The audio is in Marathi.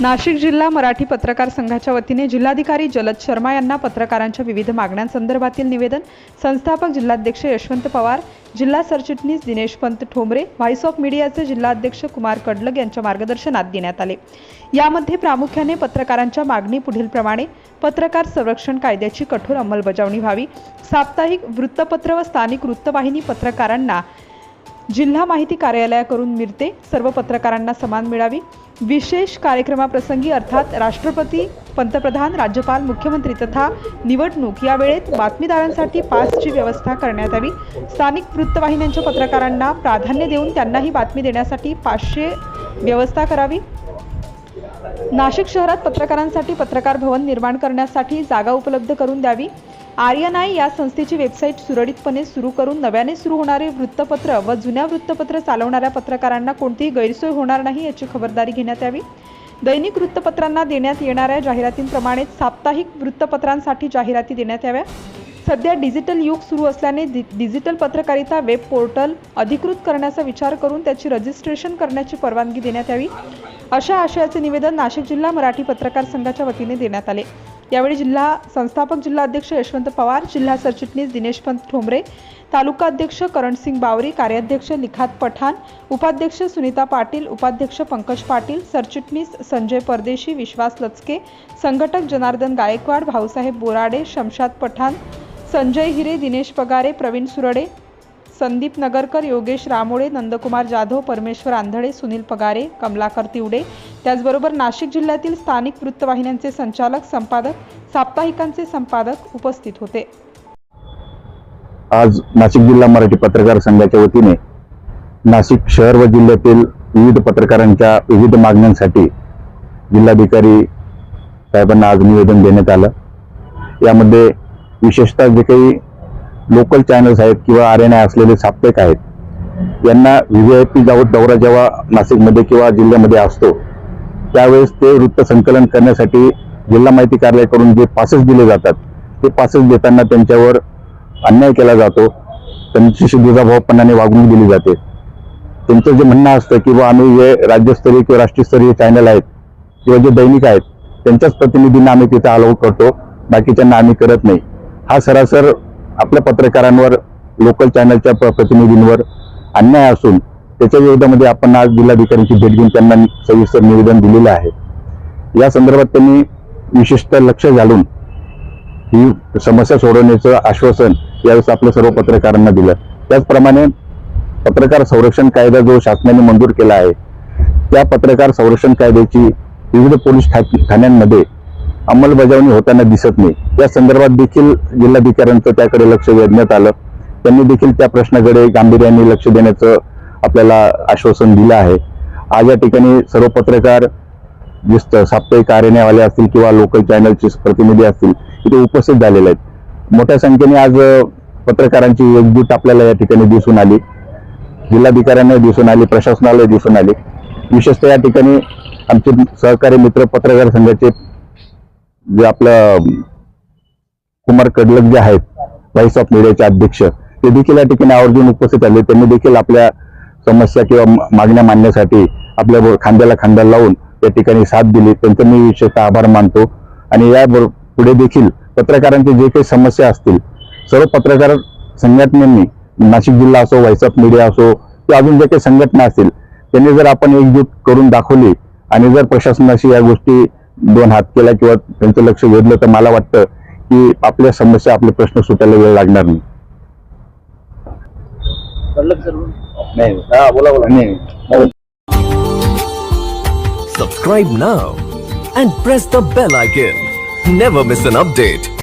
नाशिक जिल्हा मराठी पत्रकार संघाच्या वतीने जिल्हाधिकारी जलद शर्मा यांना पत्रकारांच्या विविध मागण्यांसंदर्भातील निवेदन संस्थापक जिल्हाध्यक्ष यशवंत पवार जिल्हा सरचिटणीस दिनेश पंत ठोंबरे व्हाईस ऑफ मीडियाचे जिल्हाध्यक्ष कुमार कडलग यांच्या मार्गदर्शनात देण्यात आले. यामध्ये प्रामुख्याने पत्रकारांच्या मागणी पुढीलप्रमाणे पत्रकार संरक्षण कायद्याची कठोर अंमलबजावणी व्हावी साप्ताहिक वृत्तपत्र व स्थानिक वृत्तवाहिनी पत्रकारांना जिल्हा माहिती कार्यालयाकडून मिळते. सर्व पत्रकारांना समान मिळावी. विशेष कार्यक्रमाप्रसंगी अर्थात राष्ट्रपती पंतप्रधान राज्यपाल मुख्यमंत्री तथा निवडणूक या वेळेत बातमीदारांसाठी पासची व्यवस्था करण्यात यावी. स्थानिक वृत्तवाहिन्यांच्या पत्रकारांना प्राधान्य देऊन त्यांनाही बातमी देण्यासाठी पाचशे व्यवस्था करावी. नाशिक शहरात पत्रकारांसाठी पत्रकार भवन निर्माण करण्यासाठी जागा उपलब्ध करून द्यावी. आर्यनाय या संस्थेची वेबसाईट सुरळीतपणे सुरू करून नव्याने सुरू होणारे वृत्तपत्र व जुन्या वृत्तपत्र चालवणाऱ्या पत्रकारांना कोणतीही गैरसोय होणार नाही याची खबरदारी घेण्यात यावी. दैनिक वृत्तपत्रांना देण्यात येणाऱ्या जाहिरातींप्रमाणेच साप्ताहिक वृत्तपत्रांसाठी जाहिराती देण्यात याव्या. सध्या डिजिटल युग सुरू असल्याने डि डिजिटल पत्रकारिता वेब पोर्टल अधिकृत करण्याचा विचार करून त्याची रजिस्ट्रेशन करण्याची परवानगी देण्यात यावी. अशा आशयाचे निवेदन नाशिक जिल्हा मराठी पत्रकार संघाच्या वतीने देण्यात आले. यावेळी जिल्हा संस्थापक जिल्हाध्यक्ष यशवंत पवार जिल्हा सरचिटणीस दिनेशपंत ठोंबरे तालुका अध्यक्ष करणसिंग बावरी कार्याध्यक्ष लिखात पठाण उपाध्यक्ष सुनीता पाटील उपाध्यक्ष पंकज पाटील सरचिटणीस संजय परदेशी विश्वास लचके संघटक जनार्दन गायकवाड भाऊसाहेब बोराडे शमशाद पठाण संजय हिरे दिनेश पगारे प्रवीण सुरडे संदीप नगरकर योगेश रामोळे नंदकुमार जाधव परमेश्वर आंधळे सुनील पगारे कमलाकर तिवडे. त्याचबरोबर नाशिक जिल्ह्यातील स्थानिक वृत्तवाहिन्यांचे संचालक संपादक साप्ताहिकांचे संपादक उपस्थित होते. आज नाशिक जिल्हा मराठी पत्रकार संघाच्या वतीने नाशिक शहर व जिल्ह्यातील विविध पत्रकारांच्या विविध मागण्यांसाठी जिल्हाधिकारी साहेबांना आज निवेदन देण्यात आलं. यामध्ये विशेषतः जे काही लोकल चॅनल्स आहेत किंवा आर एन आय असलेले साप्ताहिक आहेत यांना व्ही व्ही आय पी जाऊ दौरा जेव्हा नाशिकमध्ये किंवा जिल्ह्यामध्ये असतो त्यावेळेस ते वृत्त संकलन करण्यासाठी जिल्हा माहिती कार्यालयाकडून जे पासेस दिले जातात ते पासेस देताना त्यांच्यावर अन्याय केला जातो. त्यांच्याशी दुजाभावपणाने वागणूक दिली जाते. त्यांचं जे म्हणणं असतं की आम्ही जे राज्यस्तरीय किंवा राष्ट्रीयस्तरीय चॅनल आहेत किंवा जे दैनिक आहेत त्यांच्याच प्रतिनिधींना आम्ही तिथे अलाउ करतो बाकीच्यांना आम्ही करत नाही. हा सरासर आपल्या पत्रकारांवर लोकल चॅनलच्या प्रतिनिधींवर अन्याय असून त्याच्या विरोधामध्ये आपण आज जिल्हाधिकाऱ्यांची भेट घेऊन त्यांना सविस्तर निवेदन दिलेलं आहे. या संदर्भात त्यांनी विशिष्ट लक्ष घालून ही समस्या सोडवण्याचं आश्वासन यावेळेस आपल्या सर्व पत्रकारांना दिलं. त्याचप्रमाणे पत्रकार संरक्षण कायदा जो शासनाने मंजूर केला आहे त्या पत्रकार संरक्षण कायद्याची विविध पोलीस ठा- ठाण्यांमध्ये अंमलबजावणी होताना दिसत नाही. या संदर्भात देखील जिल्हाधिकाऱ्यांचं त्याकडे लक्ष वेधण्यात आलं. त्यांनी देखील त्या प्रश्नाकडे गांभीर्याने लक्ष देण्याचं आपल्याला आश्वासन दिलं आहे. आज या ठिकाणी सर्व पत्रकार जे साप्ताहिक कार्यालयवाले असतील किंवा लोकल चॅनलचे प्रतिनिधी असतील इथे उपस्थित झालेले आहेत. मोठ्या संख्येने आज पत्रकारांची एकजूट आपल्याला या ठिकाणी दिसून आली. जिल्हाधिकाऱ्यांना दिसून आली प्रशासनाला दिसून आली. विशेषतः या ठिकाणी आमचे सहकारी मित्र पत्रकार संघाचे जे आपलं कुमार कडलक जे आहेत व्हॉइस ऑफ मीडियाचे अध्यक्ष ते देखील या ठिकाणी आवर्जून उपस्थित आले. त्यांनी देखील आपल्या समस्या किंवा मागण्या मांडण्यासाठी आपल्या खांद्याला खांद्याला खांदा लावून या ठिकाणी साथ दिली. त्यांचं मी विशेषतः आभार मानतो. आणि या पुढे देखील पत्रकारांचे जे काही समस्या असतील सर्व पत्रकार संघटनांनी नाशिक जिल्हा असो व्हॉइस ऑफ मीडिया असो किंवा अजून जे काही संघटना असतील त्यांनी जर आपण एकजूट करून दाखवली आणि जर प्रशासनाशी या गोष्टी दोन हात केल्या किंवा त्यांचं लक्ष वेधलं तर मला वाटतं की आपल्या समस्या आपले प्रश्न सुटायला वेळ लागणार नाही. नाही. हा बोला बोला. नाही. Subscribe now and press the bell icon. Never miss an update.